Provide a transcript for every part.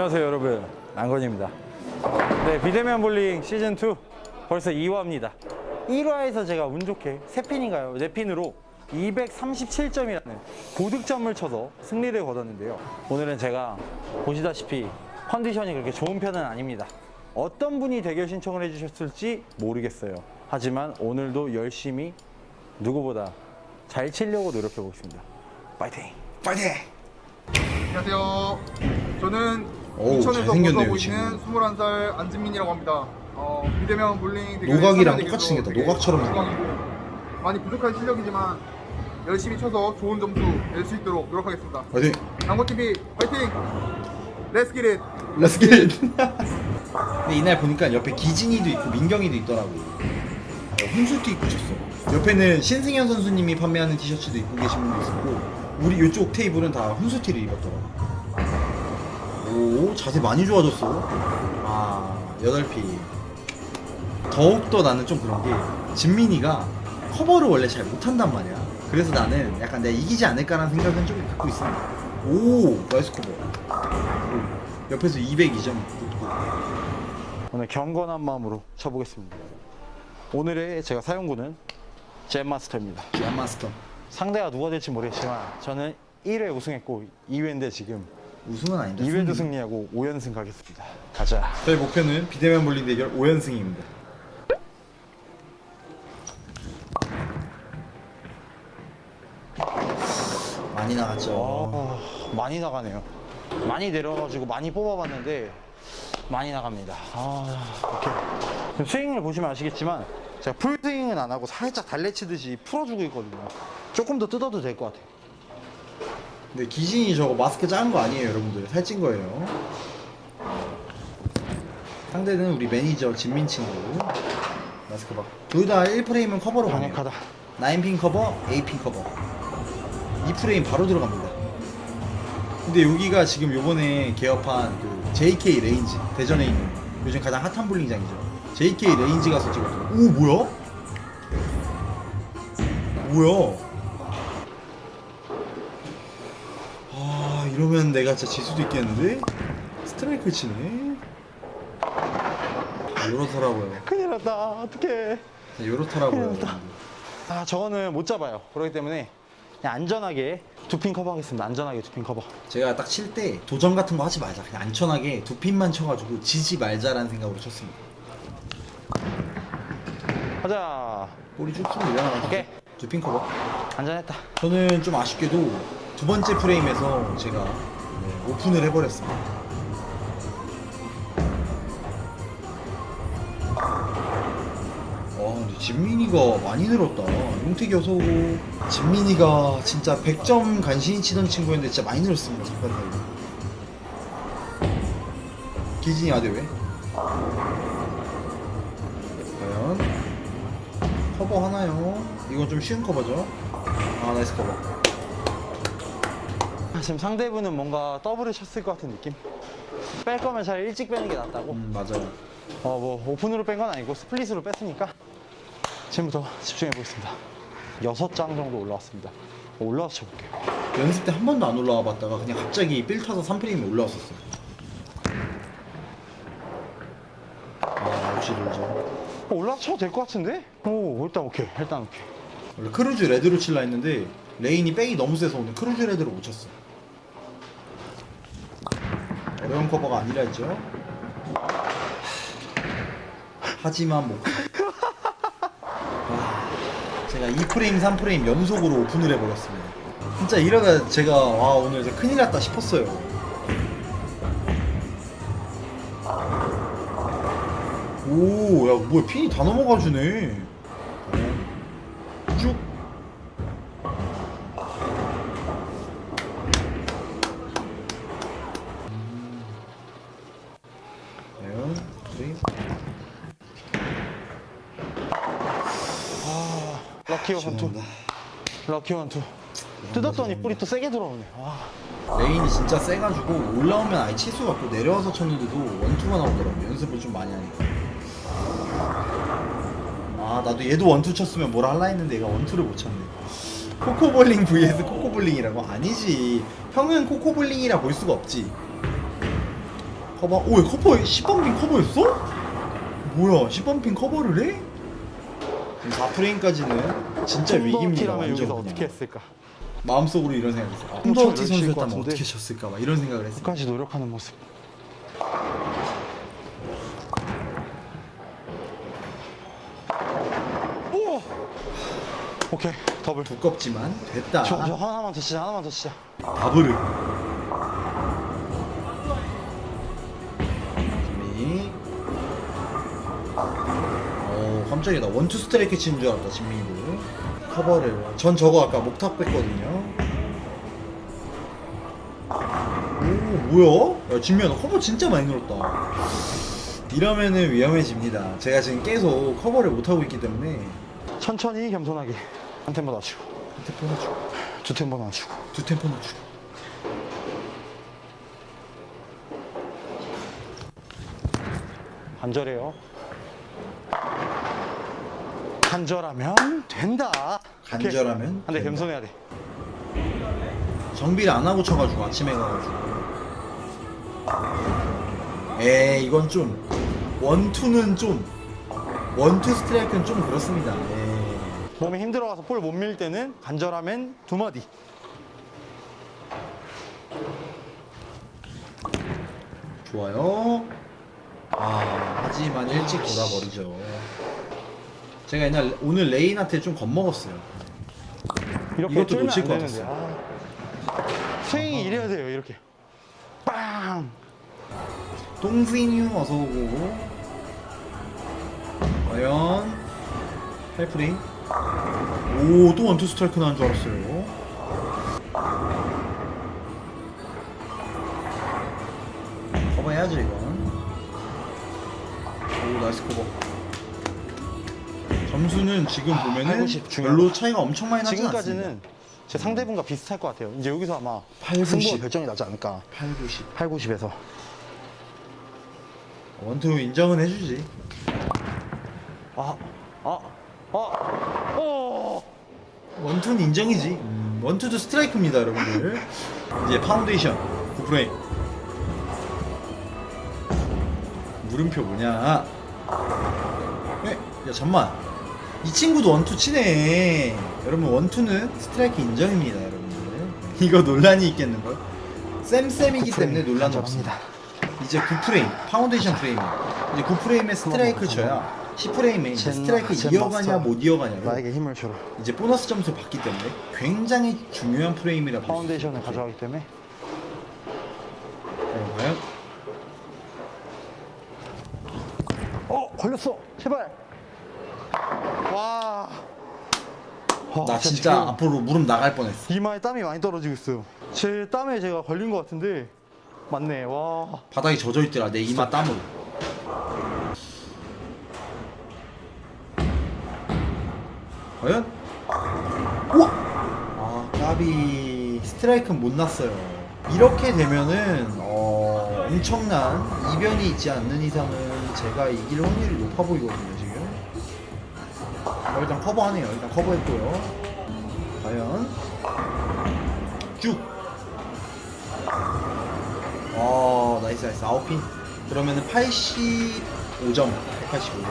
안녕하세요 여러분 안건입니다 네 비대면 볼링 시즌2 벌써 2화입니다 1화에서 제가 운 좋게 3핀인가요? 4핀으로 237점이라는 고득점을 쳐서 승리를 거뒀는데요 오늘은 제가 보시다시피 컨디션이 그렇게 좋은 편은 아닙니다 어떤 분이 대결 신청을 해주셨을지 모르겠어요 하지만 오늘도 열심히 누구보다 잘 치려고 노력해 보겠습니다 파이팅! 파이팅! 안녕하세요. 저는 인천에서 잘생겼네요, 지금. 있는 21살 안진민이라고 합니다. 어, 비대면 볼링 대결에 노각이랑 똑같이 생겼다. 노각처럼 영광이고 많이 부족한 실력이지만 열심히 쳐서 좋은 점수 낼 수 있도록 노력하겠습니다. 파이팅! 당구TV 파이팅! 렛츠 기릿! 렛츠 기 근데 이날 보니까 옆에 기진이도 있고 민경이도 있더라고 어, 훈수티 입고 쳤어 옆에는 신승현 선수님이 판매하는 티셔츠도 입고 계신 분도 있었고 우리 이쪽 테이블은 다 훈수티를 입었더라고 오 자세 많이 좋아졌어. 아 8피. 더욱더 나는 좀 그런 게 진민이가 커버를 원래 잘 못한단 말이야. 그래서 나는 약간 내가 이기지 않을까라는 생각은 좀 갖고 있습니다 오 나이스 커버. 오, 옆에서 202점 오늘 경건한 마음으로 쳐보겠습니다. 오늘의 제가 사용구는 젠마스터입니다. 마스터. 상대가 누가 될지 모르겠지만 저는 1회 우승했고 2회인데 지금 우승은 아닌데 2회도 승리. 승리하고 5연승 가겠습니다. 가자. 저희 목표는 비대면 볼링 대결 5연승입니다 많이 나갔죠 어, 많이 나가네요. 많이 내려가지고 많이 뽑아봤는데 많이 나갑니다. 아, 오케이. 지금 스윙을 보시면 아시겠지만 제가 풀 스윙은 안 하고 살짝 달래치듯이 풀어주고 있거든요. 조금 더 뜯어도 될 것 같아요. 근데 기진이 저거 마스크 작은 거 아니에요 여러분들 살찐 거예요 상대는 우리 매니저 진민 친구 마스크 봐둘다 1프레임은 커버로 가네요 강력하다. 9핀 커버, 8핀 커버. 이 프레임 바로 들어갑니다. 근데 여기가 지금 요번에 개업한 그 JK 레인지 대전에 있는 요즘 가장 핫한 볼링장이죠. JK 레인지 가서 찍었더라고. 오 뭐야? 뭐야? 아 이러면 내가 진짜 질 수도 있겠는데? 스트라이크 치네. 아, 요렇더라고요. 큰일 났다. 어떡해. 요렇더라고요. 아, 저거는 못 잡아요. 그렇기 때문에 그냥 안전하게 두 핀 커버 하겠습니다. 안전하게 두 핀 커버. 제가 딱 칠 때 도전 같은 거 하지 말자. 그냥 안전하게 두 핀만 쳐가지고 지지 말자라는 생각으로 쳤습니다. 가자. 볼이 쭉쭉 밀려나가지고 오케이. 두 핀 커버. 안전했다. 저는 좀 아쉽게도 두 번째 프레임에서 제가 네, 오픈을 해버렸습니다. 와 근데 진민이가 많이 늘었다. 어서 오고 진민이가 진짜 100점 간신히 치던 친구였는데 진짜 많이 늘었습니다. 잠깐 사이. 기진이 아대 왜? 과연 커버 하나요? 이건 좀 쉬운 커버죠? 아 나이스 커버. 아, 지금 상대분은 뭔가 더블을 쳤을 것 같은 느낌? 뺄 거면 잘 일찍 빼는 게 낫다고. 음 맞아요. 어, 뭐, 오픈으로 뺀 건 아니고 스플릿으로 뺐으니까 지금부터 집중해 보겠습니다. 여섯 장 정도 올라왔습니다. 어, 올라와서 쳐볼게요. 연습 때 한 번도 안 올라와 봤다가 그냥 갑자기 삘 타서 3프레임에 올라왔었어. 아 역시 놀죠. 어, 올라와서 쳐도 될 것 같은데? 오, 일단 오케이. 일단 오케이. 원래 크루즈 레드로 칠라 했는데 레인이 백이 너무 세서 오늘 크루즈 레드로 못 쳤어. 어려운 커버가 아니라 했죠. 하지만 뭐 와, 제가 2프레임 3프레임 연속으로 오픈을 해버렸습니다. 진짜 이러다 제가 와 오늘 진짜 큰일 났다 싶었어요. 오, 야 뭐야 핀이 다 넘어가 주네. 쭉. 과연 프레임? 럭키 원투. 럭키 원투. 뜯었더니 뿌리 또 세게 들어오네. 와. 레인이 진짜 세가지고 올라오면 아예 치수 같고 내려와서 쳤는데도 원투가 나오더라고 연습을 좀 많이 하니까 아 나도 얘도 원투 쳤으면 뭐라 할라 했는데 얘가 원투를 못 쳤네 코코볼링 vs 코코볼링이라고? 아니지 형은 코코볼링이라 볼 수가 없지 커버 오야 커버 10번핀 커버였어? 뭐야 10번핀 커버를 해? 지금 4프레임까지는 진짜 위기입니다 완전 여기서. 어떻게 했을까? 마음속으로 이런 생각이 있어요 아, 칠것 선수였다면. 어떻게 쳤을까 막 이런 생각을 했어요 끝까지 노력하는 모습. 오! 오케이 더블. 두껍지만 됐다 저, 저 하나만 더 치자 하나만 더 치자. 다브르 깜짝이야 나 원투 스트라이크 치는 줄 알았다 진민이도. 커버를. 전 저거 아까 목탁 뺐거든요. 오 뭐야? 야 진민아 너 커버 진짜 많이 늘었다. 이러면은 위험해집니다. 제가 지금 계속 커버를 못하고 있기 때문에. 천천히 겸손하게 한 템포 낮추고. 한 템포 낮추고. 두 템포 낮추고. 두 템포 낮추고. 간절해요. 간절하면 된다. 간절하면 근데 된다. 겸손해야 돼. 정비를 안 하고 쳐가지고 아침에 가가지고 에이 이건 좀 원투는 좀 원투 스트라이크는 좀 그렇습니다 에이. 몸이 힘들어가서 볼 못 밀 때는 간절하면 두 마디. 좋아요 아 하지만 일찍 돌아버리죠 제가 옛날 오늘 레인한테 좀 겁먹었어요 이렇게 이것도 놓칠 안것 되는데. 아. 스윙이 이래야 돼요. 이렇게. 빵. 똥스인유 어서 오고 과연 8프레임 오 또 원투 스트라이크 나는 줄 알았어요 커버해야죠 이건 오 나이스 커버 점수는 지금 아, 보면은 890 중요하다. 별로 차이가 엄청 많이 나지 않습니다 지금까지는 제 상대분과 비슷할 것 같아요. 이제 여기서 아마 8, 승부가 90. 결정이 나지 않을까. 8, 90 8, 90에서. 원투 인정은 해주지 아, 아, 아, 어. 원투는 인정이지. 원투도 스트라이크입니다, 여러분들. 이제 파운데이션 9프레임. 물음표 뭐냐? 에? 야 잠만. 이 친구도 원투 치네. 여러분 원투는 스트라이크 인정입니다, 여러분들. 이거 논란이 있겠는 걸? 쌤쌤이기 때문에 논란은 없습니다. 이제 9프레임, 파운데이션 프레임. 이제 9프레임에 스트라이크 쳐야 10프레임에 이제 젠- 스트라이크 젠 이어가냐. 못 이어가냐로 나에게 힘을 줘라. 이제 보너스 점수 받기 때문에 굉장히 중요한 프레임이라 볼수 파운데이션을 있어요. 가져가기 때문에. 네, 과연 어, 걸렸어. 제발. 와. 와, 나 진짜 지금 앞으로 무릎 나갈 뻔했어. 이마에 땀이 많이 떨어지고 있어요. 제 땀에 제가 걸린 것 같은데 맞네. 와. 바닥이 젖어 있더라 내 이마 땀으로. 과연? 우와! 아 까비 스트라이크는 못 났어요. 이렇게 되면은 어, 엄청난 이변이 있지 않는 이상은 제가 이길 확률이 높아 보이거든요 지금. 어, 일단 커버하네요. 일단 커버했고요. 과연 쭉. 어 나이스 나이스 아웃핀 그러면은 85점 185점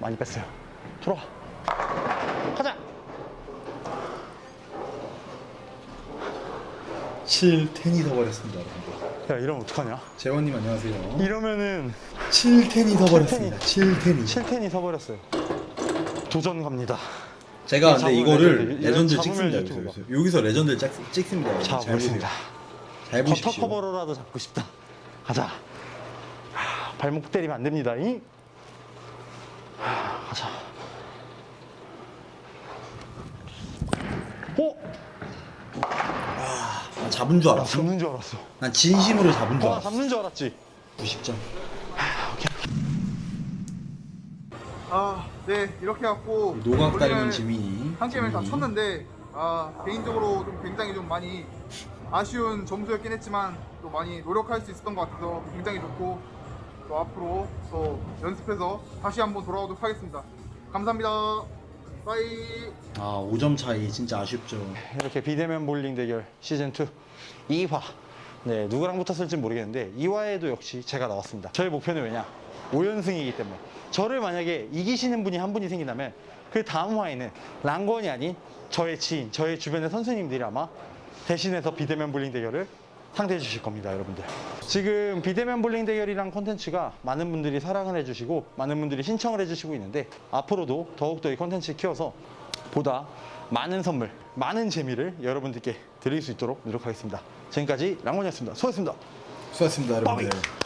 많이 뺐어요. 들어와. 가자. 7텐이 더 버렸습니다 여러분들 야, 이러면 어떡하냐? 재원님 안녕하세요 이러면은 7텐이 더 버렸습니다 7텐이 7텐이 서버렸어요. 도전 갑니다. 제가 근데 잡으면 이거를 레전드, 레전드 잡으면 찍습니다 유튜브가. 여기서 여기서 레전드 찍, 찍습니다. 자, 잘 보겠습니다. 잘 버터 보십시오 커버로라도 잡고 싶다. 가자. 하, 발목 때리면 안 됩니다. 이. 하, 가자. 오! 난 잡은 줄나 알았어 잡는 줄 알았어. 난 진심으로 잡은 줄 와, 알았어 잡는 줄 알았지. 90점 아, 네 이렇게 갖고 노각 닮은 지민이 한 게임을 다 지민이. 쳤는데 아 개인적으로 좀 굉장히 좀 많이 아쉬운 점수였긴 했지만 또 많이 노력할 수 있었던 것 같아서 굉장히 좋고 또 앞으로 또 연습해서 다시 한번 돌아오도록 하겠습니다. 감사합니다. 빠이. 아 5점 차이 진짜 아쉽죠 이렇게 비대면 볼링 대결 시즌 2 2화. 네, 누구랑 붙었을지 모르겠는데 2화에도 역시 제가 나왔습니다. 저의 목표는 왜냐? 5연승이기 때문에. 저를 만약에 이기시는 분이 한 분이 생긴다면 그 다음 화에는 랑건이 아닌 저의 지인, 저의 주변의 선수님들이 아마 대신해서 비대면 볼링 대결을 상대해 주실 겁니다, 여러분들. 지금 비대면 볼링 대결이란 콘텐츠가 많은 분들이 사랑을 해주시고 많은 분들이 신청을 해주시고 있는데 앞으로도 더욱더 이 콘텐츠를 키워서 보다 많은 선물, 많은 재미를 여러분들께 드릴 수 있도록 노력하겠습니다. 지금까지 랑건이었습니다. 수고하셨습니다. 수고하셨습니다 여러분들